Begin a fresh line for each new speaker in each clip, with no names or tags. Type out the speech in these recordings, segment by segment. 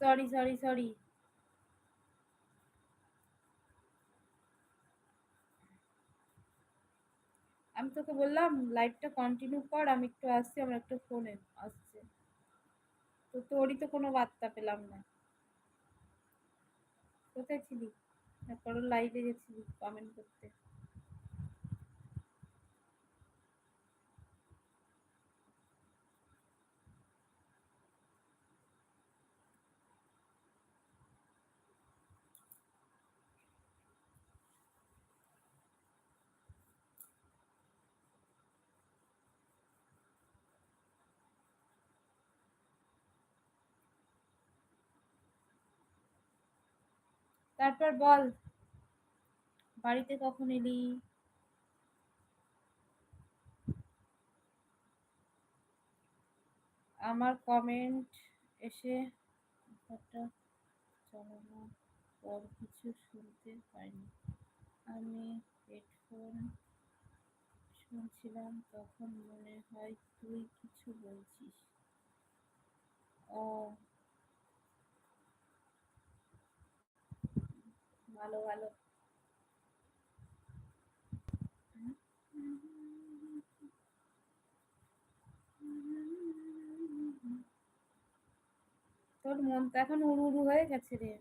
Sorry sorry sorry আমি তোকে বললাম লাইভটা কন্টিনিউ কর, আমি একটু আসছি, আমার একটা ফোনে আসছে। তো তোরই তো কোনো বার্তা পেলাম না। কোথায় ছিলি? তারপর লাইভে গেছিলি কমেন্ট করতে। তারপর বল, বাড়িতে কখন এলি? আমার কমেন্ট এসে কথাটা চালানোর পর কিছু শুনতে পাইনি আমি হেডফোন শুনছিলাম, তখন মনে হয় তুই কিছু বলছিস। ও ভালো ভালো। তোর মন তো এখন উড়ু উড়ু হয়ে গেছে রে।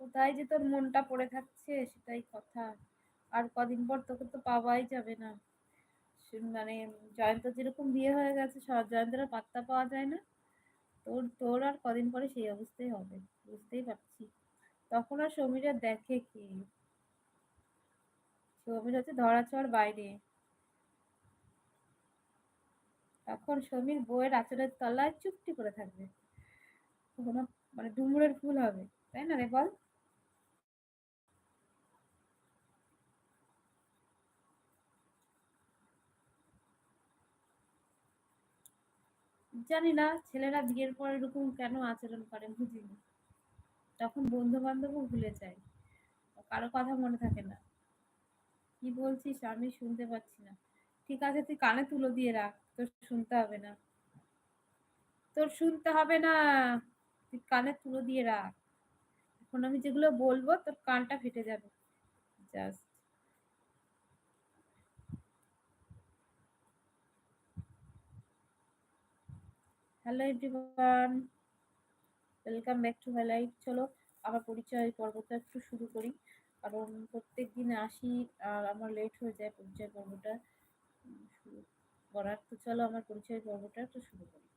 কোথায় যে তোর মনটা পড়ে থাকছে সেটাই কথা। আর কদিন পর তোকে তো পাওয়াই যাবে না। মানে জয়ন্ত যেরকম বিয়ে হয়ে গেছে জয়ন্তের পাত্তা পাওয়া যায় না। তোর তোর আর কদিন পরে সেই অবস্থাই হবে। বুঝতেই পারছি। তখন আর সমীরা দেখে কি? সমীর হচ্ছে ধরাছোঁয়ার বাইরে। তখন সমীর বউয়ের আঁচলের তলায় চুপটি করে থাকবে। কোনো মানে ডুমুরের ফুল হবে, তাই না রে বল? জানি না, ছেলেরা বিয়ের পর এরকম কেন আচরণ করে, বুঝিনি। তখন বন্ধু বান্ধবও ভুলে যায়। কারও কথা মনে থাকে না। কি বলছিস? আমি শুনতে পাচ্ছি না। ঠিক আছে, তুই কানে তুলো দিয়ে রাখ। তোর শুনতে হবে না। তোর শুনতে হবে না। তুই কানে তুলো দিয়ে রাখ। এখন আমি যেগুলো বলব, তোর কানটা ফেটে যাবে। Just. Hello everyone. Welcome back to my life চলো আমার পরিচয় পর্বটা একটু শুরু করি। কারণ প্রত্যেক দিন আসি আর আমার লেট হয়ে যায় পরিচয় পর্বটা। শুরু করার। তো চলো, আমার পরিচয় পর্বটা একটু শুরু করি।